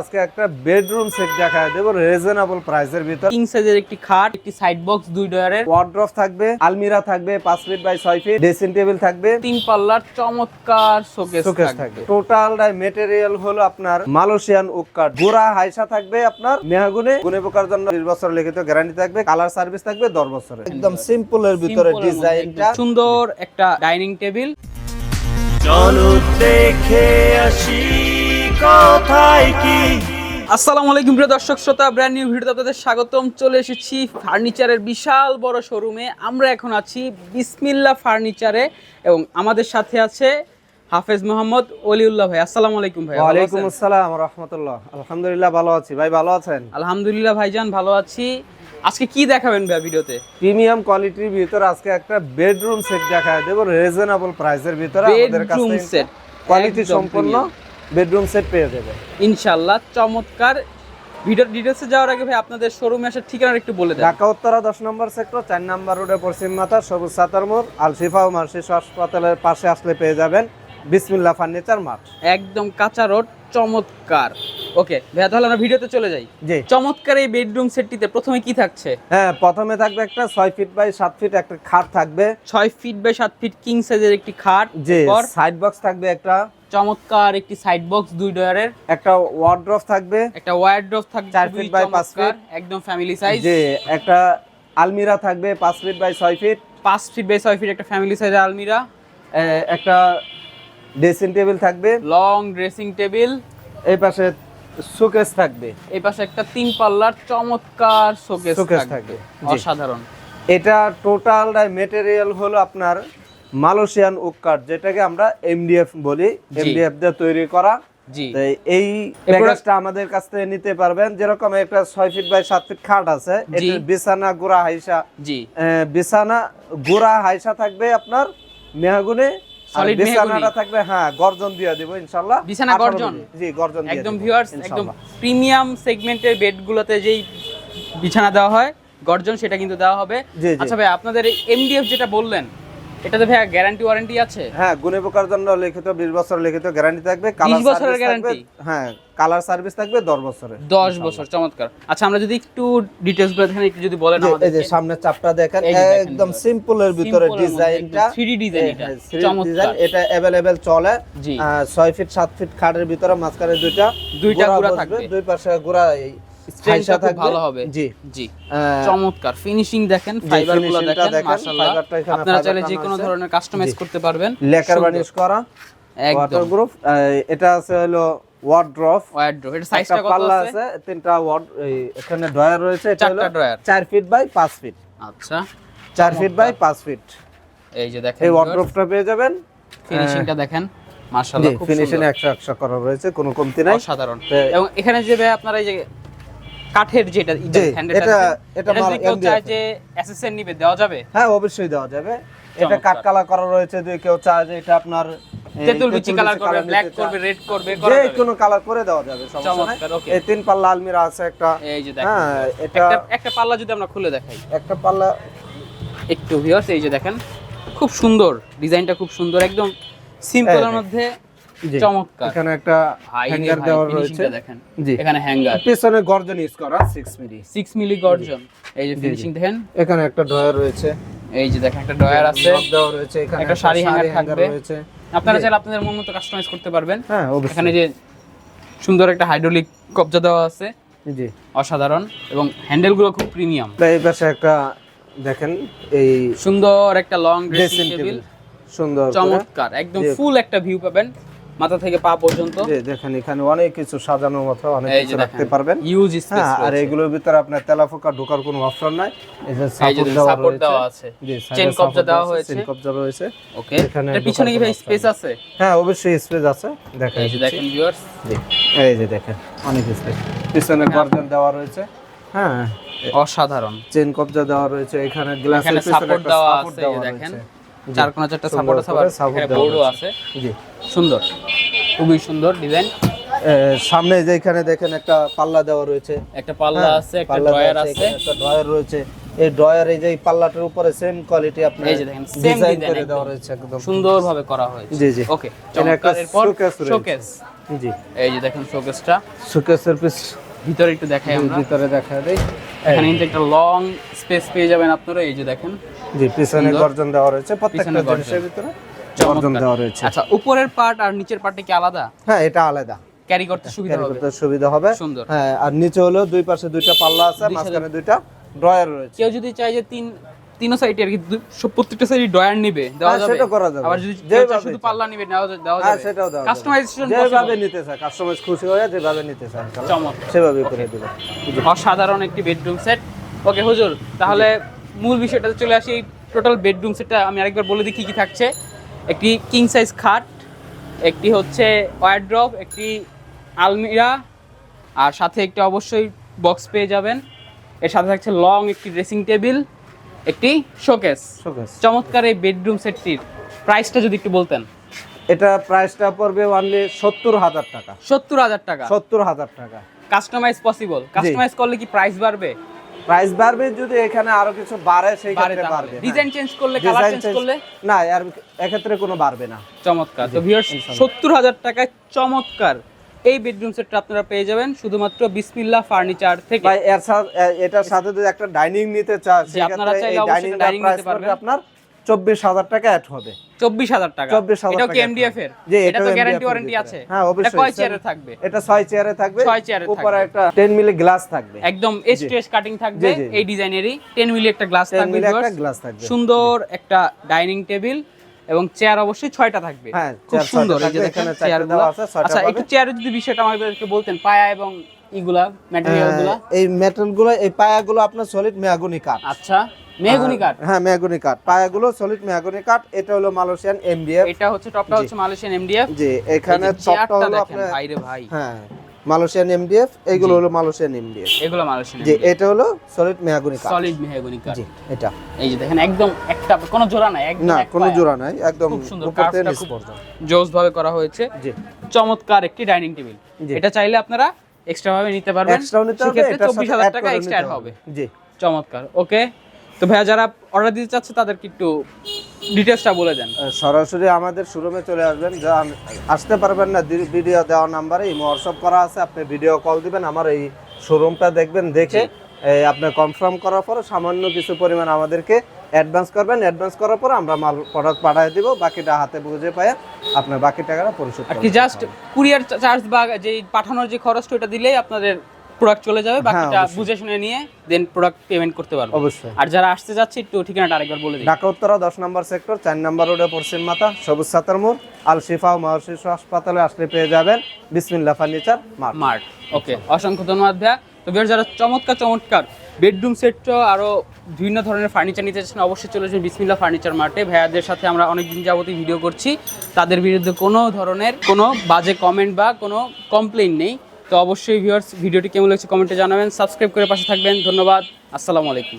আজকে একটা bedroom set দেখায় দেবো রিজনেবল প্রাইসের ভিতর। কিং সাইজের একটি খাট একটি সাইড বক্স দুই ডয়ারের। ওয়ার্ড্রপ থাকবে আলমিরা থাকবে পাঁচ ফিট বাই ছয় ফিট ড্রেসিং টেবিল থাকবে। তিন পাল্লার চমৎকার শোকেস শোকেস থাকবে। টোটাল মেটেরিয়াল হলো আপনার মালয়েশিয়ান ওক কাঠ গোড়া হাইসা থাকবে আপনার মেহাগুনে। গুনে পোকার জন্য বিশ বছর লিখিত গ্যারান্টি থাকবে। কালার সার্ভিস থাকবে দশ বছরের। একদম সিম্পল এর ভিতরে ডিজাইনটা সুন্দর একটা ডাইনিং টেবিল চলো দেখে আসি। কোথায় কি? আসসালামু আলাইকুম প্রিয় দর্শক শ্রোতা ব্র্যান্ড নিউ ভিডিওতে আপনাদের স্বাগতম। চলে এসেছি ফার্নিচারের বিশাল বড় শোরুমে আমরা এখন আছি বিসমিল্লা ফার্নিচারে এবং আমাদের সাথে আছে হাফেজ মোহাম্মদ অলিউল্লাহ ভাই। আসসালামু আলাইকুম ভাই ওয়ালাইকুম আসসালাম রহমতুল্লাহ। আলহামদুলিল্লাহ ভালো আছি। ভাই ভালো আছেন? আলহামদুলিল্লাহ ভাইজান ভালো আছি। আজকে কি দেখাবেন ভাই ভিডিওতে? প্রিমিয়াম কোয়ালিটির ভিতরে আজকে একটা বেডরুম সেট দেখায় দেবো। রিজনেবল প্রাইসের ভিতরে আমাদের কাছে বেডরুম সেট কোয়ালিটি সম্পন্ন। বেডরুম সেট পেয়ে যাবে। ইনশাল্লাহ চমৎকার। ভিডিও ডিটেলসে যাওয়ার আগে ভাই আপনাদের শোরুমে আসার ঠিকানা একটু বলে দেন। ঢাকা উত্তরা দশ নম্বর সেক্টর চার নম্বর রোডে পশ্চিম মাথা সবুজ সাতার মোড় আলশিফা ও মার্শিস হাসপাতালের পাশে আসলে পেয়ে যাবেন বিসমিল্লা ফার্নিচার মার্ট একদম কাঁচা রোড চমৎকার। ওকে ভাইয়া তাহলে আমরা ভিডিওতে চলে যাই। জি। চমৎকার এই বেডরুম সেটটিতে প্রথমে কি থাকছে? হ্যাঁ প্রথমে থাকবে একটা ছয় ফিট বাই সাত ফিট একটা খাট থাকবে। ছয় ফিট বাই সাত ফিট কিং সাইজের একটি খাট। এরপর সাইড বক্স থাকবে একটা। চমৎকার একটি সাইড বক্স দুই ডয়ারের। একটা ওয়ার্ড্রপ থাকবে। একটা ওয়ারড্রপ থাকবে চার খুবই বাই by পাঁচ চমৎকার, feet। একদম ফ্যামিলি সাইজ যে একটা আলমিরা থাকবে পাঁচ ফিট বাই ছয় ফিট পাঁচ ফিট বাই ছয় ফিট একটা ফ্যামিলি সাইজ আলমিরা। একটা ড্রেসিং টেবিল থাকবে। লং ড্রেসিং টেবিল এই পাশে শোকেস থাকবে। এই পাশে একটা তিন পাল্লার চমৎকার শোকেস থাকবে। থাকবে, অসাধারণ। এটা টোটাল মেটেরিয়াল হলো আপনার মালয়েশিয়ান ওক কাঠ যেটাকে আমরা এমডিএফ বলি। এমডিএফ দিয়ে তৈরি করা। এই প্যাকেজটা আমাদের কাছ থেকে নিতে পারবেন। যেরকম একটা ছয় ফিট বাই সাত ফিট খাট আছে বিছানা গোড়া হাইসা। বিছানা গোড়া হাইসা থাকবে আপনার মেহাগুনে বিছানাটা থাকবে হ্যাঁ গর্জন দিয়ে দিব ইনশাল্লাহ। বিছানা গর্জন? জি গর্জন দিয়ে একদম ভিউয়ার্স একদম প্রিমিয়াম সেগমেন্টের বেডগুলোতে যেই বিছানা দেওয়া হয় গর্জন সেটা কিন্তু দেওয়া হবে। আচ্ছা ভাই আপনাদের এমডিএফ যেটা বললেন এটাতে ভাই গ্যারান্টি ওয়ারেন্টি আছে হ্যাঁ গুণে পোকার জন্য লিখিত বিশ বছর লিখিত গ্যারান্টি থাকবে কালার বছরের সার্ভিস থাকবে guarantee? হ্যাঁ কালার সার্ভিস থাকবে দশ বছরের দশ বছর চমৎকার আচ্ছা আমরা যদি একটু ডিটেলস গুলো দেখেন একটু যদি বলেন যে- আমাদের এই যে সামনে চাপটা দেখেন এই যে দেখেন একদম ভিউয়ার্স। সিম্পল এর ভিতরে ডিজাইনটা 3D ডিজাইন এটা ডিজাইন চমৎকার এটা अवेलेबल চলে জি। আহ, ছয় ফিট সাত ফিট খাটের ভিতরে মাঝখানে দুইটা দুইটা গোড়া গোড়া বসবে, থাকবে। দুই পাশে গোড়া এই স্ট্রেংথটা খুব ভালো হবে। জি। জি। চমৎকার। ফিনিশিং দেখেন ফাইবারগুলো finishingটা দেখেন মাশাআল্লাহ। আপনারা চাইলে যে কোনো ধরনের কাস্টমাইজ করতে পারবেন। লেকার। করা একদম। ওয়াটারপ্রুফ এটা আছে হলো ওয়ার্ড্রপ ওয়ার্ড্রোব এটা সাইজটা কত পাল্লা আছে? তিনটা ওয়ার্ড এখানে ড্রয়ার রয়েছে এটা হলো ড্রয়ার চার ফিট বাই পাঁচ ফিট আচ্ছা। চার ফিট বাই পাঁচ ফিট এই যে দেখেন এই ওয়ার্ড্রপটা পেয়ে যাবেন। ফিনিশিংটা দেখেন মাশাআল্লাহ খুব ফিনিশিং সুন্দর। একশো একশো করা রয়েছে কোনো কমতি নাই। অসাধারণ। তো- এবং এখানে যে ভাই আপনারা এই যে কাঠের যেটা এটা- এটা মাল যদি কেউ চায় যে এসএসএন নিবে দেওয়া যাবে? হ্যাঁ অবশ্যই দেওয়া যাবে। এটা। কাঠ কালার করা রয়েছে যদি কেউ চায় যে এটা আপনার তেঁতুল বিচি কালার করবে ব্ল্যাক করবে রেড করবে যে করা যাবে। কোনো কালার করে দেওয়া যাবে সমস্যা নাই। এই তিন পাল্লা আলমিরা আছে একটা। এই যে দেখেন। হ্যাঁ এটা একটা একটা পাল্লা যদি আমরা খুলে দেখাই। একটা পাল্লা একটু ভিউয়ার্স এই যে দেখেন খুব সুন্দর ডিজাইনটা খুব সুন্দর একদম সিম্পলের মধ্যে চমৎকার। এখানে একটা হ্যাঙ্গার দেওয়া রয়েছে। দেখেন। জি। এখানে হ্যাঙ্গার পিছনে গর্জন ইউজ করা 6 মিলি 6 মিলি গর্জন। এই যে। ফিনিশিং দেখেন। এখানে একটা ড্রয়ার রয়েছে। এই যে দেখেন একটা ড্রয়ার আছে। দেওয়া রয়েছে এখানে একটা শাড়ি hanger থাকবে। আপনারা চাইলে আপনাদের মন মতো কাস্টমাইজ করতে পারবেন। হ্যাঁ এখানে যে সুন্দর একটা হাইড্রোলিক কবজা দেওয়া আছে। জি। অসাধারণ। এবং হ্যান্ডেলগুলো খুব প্রিমিয়াম এই পাশে একটা দেখেন এই সুন্দর একটা লং ড্রেসিং টেবিল সুন্দর চমৎকার। একদম ফুল একটা ভিউ পাবেন। মাথা থেকে পা পর্যন্ত। দেখেন এখানে অনেক কিছু সাজানোর মতো অনেক কিছু রাখতে পারবেন। ইউজ স্পেস হ্যাঁ আর এগুলোর ভিতরে আপনার ঢোকার কোনো অপশন নাই। এই যে সাপোর্ট দেওয়া আছে। চেন কবজা দেওয়া হয়েছে। চেন কবজা রয়েছে। ওকে এখানে পিছনে কি ভাই স্পেস আছে? হ্যাঁ অবশ্যই স্পেস আছে। দেখেন এই যে দেখেন। ভিউয়ার্স এই যে দেখেন অনেক স্পেস পিছনে গর্জন দেওয়া রয়েছে। হ্যাঁ। অসাধারণ। চেন কবজা দেওয়া রয়েছে। এখানে গ্লাসের সাপোর্ট দেওয়া আছে দেখেন। চার কোণা চারটা সাপোর্ট আছে বোর্ডও আছে। জি। সুন্দর খুবই সুন্দর ডিজাইন সামনে যে এখানে দেখেন একটা পাল্লা দেওয়া রয়েছে। একটা পাল্লা হ্যাঁ, আছে একটা ড্রয়ার আছে, একটা ড্রয়ার রয়েছে। এই ড্রয়ার এই যে পাল্লাটার উপরে সেম কোয়ালিটি আপনার এই যে দেখেন, same ডিজাইন করে দেওয়া রয়েছে একদম। সুন্দরভাবে করা হয়েছে। জি জি। ওকে চমৎকার। এরপর শোকেস জি। এই যে দেখেন শোকেসটা সুকেসের পিস ভিতরে একটু দেখাই আমরা। ভিতরে দেখা দেই। এখানে কিন্তু একটা লং স্পেস পেয়ে যাবেন আপনারা এই যে দেখেন। জি পিছনে গর্জন দেওয়া রয়েছে প্রত্যেকটা জিনিসের ভিতরে। গর্জন দেওয়া রয়েছে। আচ্ছা উপরের পার্ট আর নিচের পার্টটা কি আলাদা? হ্যাঁ এটা আলাদা। ক্যারি করতে সুবিধা ক্যারি হবে। করতে সুবিধা হবে। সুন্দর। হ্যাঁ আর নিচে হলো দুই পাশে দুইটা পাল্লা আছে মাঝখানে দুইটা ড্রয়ার রয়েছে। কেউ যদি চায় যে তিন তিনও সাইডে আর কি প্রত্যেকটা সাইডে নিবে দেওয়া হ্যাঁ, যাবে। সেটা করা যাবে। আবার যদি শুধু পাল্লা নিবে দেওয়া হ্যাঁ যাবে। সেটাও দেওয়া কাস্টমাইজেশন যেভাবে নিতে চায় কাস্টমাইজ খুশি হয়ে যেভাবে নিতে চায় চমৎকার। সেভাবে করে দিবে। অসাধারণ একটি বেডরুম সেট ওকে হুজুর তাহলে মূল বিষয়টাতে চলে আসি এই টোটাল বেডরুম সেটটা আমি আরেকবার বলে দিই কি কি থাকছে। একটি কিং সাইজ খাট একটি হচ্ছে ওয়ারড্রপ একটি আলমিরা আর সাথে একটি অবশ্যই বক্স পেয়ে যাবেন। এর সাথে থাকছে লং একটি ড্রেসিং টেবিল একটি শোকেস শোকেস চমৎকার এই বেডরুম সেটটির প্রাইসটা যদি একটু বলতেন। এটা প্রাইসটা পড়বে অনলি সত্তর হাজার টাকা। সত্তর হাজার টাকা। সত্তর হাজার টাকা। কাস্টমাইজ পসিবল কাস্টমাইজ করলে কি প্রাইস বাড়বে? প্রাইস বাড়বে যদি এখানে আরও কিছু বাড়ে সেই ক্ষেত্রে বাড়বে হ্যাঁ। ডিজাইন চেঞ্জ করলে কালার চেঞ্জ করলে? না আর এক্ষেত্রে কোনো বাড়বে না। চমৎকার। তো ভিউয়ার্স সত্তর হাজার টাকায় চমৎকার এই বেডরুম সেটটা আপনারা পেয়ে যাবেন শুধুমাত্র বিসমিল্লা ফার্নিচার থেকে। ভাই এর সাথে এটার সাথে যদি একটা ডাইনিং নিতে চান সেক্ষেত্রে এই অবশ্যই ডাইনিং নিতে পারবেন। আপনার চব্বিশ হাজার টাকা অ্যাড হবে। চব্বিশ হাজার টাকা। 24,000 এটাও টাকা এমডিএফ এর? জি, এটা তো গ্যারান্টি ওয়ারেন্টি আছে। হ্যাঁ, অবশ্যই। কয় চেয়ারে থাকবে। এটা ছয় চেয়ারে থাকবে। ছয় চেয়ারে উপরে একটা টেন মিলি গ্লাস থাকবে। একদম এস কাটিং থাকবে। জি, জি। এই ডিজাইনেরই টেন মিলি একটা গ্লাস 10 মিলি একটা গ্লাস থাকবে। সুন্দর একটা ডাইনিং টেবিল এবং চেয়ার অবশ্যই ছয়টা থাকবে। হ্যাঁ, খুব সুন্দর। এই যে দেখেন এখানে দেওয়া আছে, আচ্ছা একটু চেয়ারের যদি বিষয়টা আমাদেরকে বলতেন পায়া এবং ইগুলা ম্যাটেরিয়ালগুলা? হ্যাঁ, এই মেটালগুলো এই পায়াগুলো আপনার সলিড মেয়াগুনি কাঠ আচ্ছা। মেহগুনি হ্যাঁ পায়াগুলো সলিড এটা হলো মালয়েশিয়ান এমডিএফ এটা হচ্ছে টপটা হচ্ছে মালয়েশিয়ান এমডিএফ জি এখানে টপটা হলো আপনার ভাই। হ্যাঁ মালয়েশিয়ান এমডিএফ এইগুলো হলো মালয়েশিয়ান এমডিএফ এগুলো মালয়েশিয়ান জি এটা হলো সলিড সলিড মেহগুনি জি এটা। এই যে দেখেন একদম একটা কোনো জোড়া নাই একদম না কোনো জোড়া নাই একদম খুব সুন্দর, উপর থেকে নিচ। খুব- পর্যন্ত জোস ভাবে করা হয়েছে। জি। চমৎকার একটি ডাইনিং টেবিল। এটা চাইলে আপনারা এক্সট্রা ভাবে নিতে পারবেন। এক্সট্রাও নিতে হবে হাজার add টাকা এক্সট্রা হবে। জি। চমৎকার ওকে? তো ভাইয়া যারা অর্ডার দিতে চাচ্ছে তাদেরকে একটু ডিটেলসটা বলে দেন। সরাসরি আমাদের শোরুমে চলে আসবেন। যা আসতে পারবেন না ভিডিও দেওয়া নাম্বারে এই হোয়াটসঅ্যাপ করা আছে আপনি ভিডিও কল দিবেন আমার এই শোরুমটা দেখবেন দেখে এই আপনি কনফার্ম করার পরে সামান্য কিছু পরিমাণ আমাদেরকে অ্যাডভান্স করবেন। অ্যাডভান্স করার পরে আমরা মাল প্রোডাক্ট পাঠিয়ে দিব বাকিটা হাতে বুঝে পায় আপনার বাকি টাকাটা পরিশোধ আর কি জাস্ট কুরিয়ার চার্জ বা যে পাঠানোর যে খরচটা ওটা দিলেই আপনাদের প্রোডাক্ট চলে যাবে বাকিটা হ্যাঁ, অবশ্যই। বুঝে শুনে নিয়ে দেন প্রোডাক্ট পেমেন্ট করতে পারব। অবশ্যই। আর যারা আসতে যাচ্ছে একটু ঠিকানাটা আরেকবার বলে দিন ঢাকা উত্তরা দশ নম্বর সেক্টর চার নম্বর রোডে পশ্চিম মাথা সবুজ সাতার মোড় আল শিফা ও মহর্ষি হাসপাতালে আসলে পেয়ে যাবেন বিসমিল্লা ফার্নিচার মার্ট। ওকে অসংখ্য ধন্যবাদ ভাইয়া। তো বের যারা চমৎকার চমৎকার বেডরুম সেট আরও বিভিন্ন ধরনের ফার্নিচার নিতে চাচ্ছেন অবশ্যই চলে আসবেন বিসমিল্লা ফার্নিচার মার্টে। ভাইয়াদের সাথে আমরা অনেক দিন যাবতীয় ভিডিও করছি। তাদের বিরুদ্ধে কোনো ধরনের কোনো বাজে কমেন্ট বা কোনো কমপ্লেইন নেই। তো অবশ্যই ভিউয়ার্স ভিডিওটি কেমন লাগছে কমেন্টে জানাবেন। সাবস্ক্রাইব করে পাশে থাকবেন। ধন্যবাদ। আসসালামু আলাইকুম।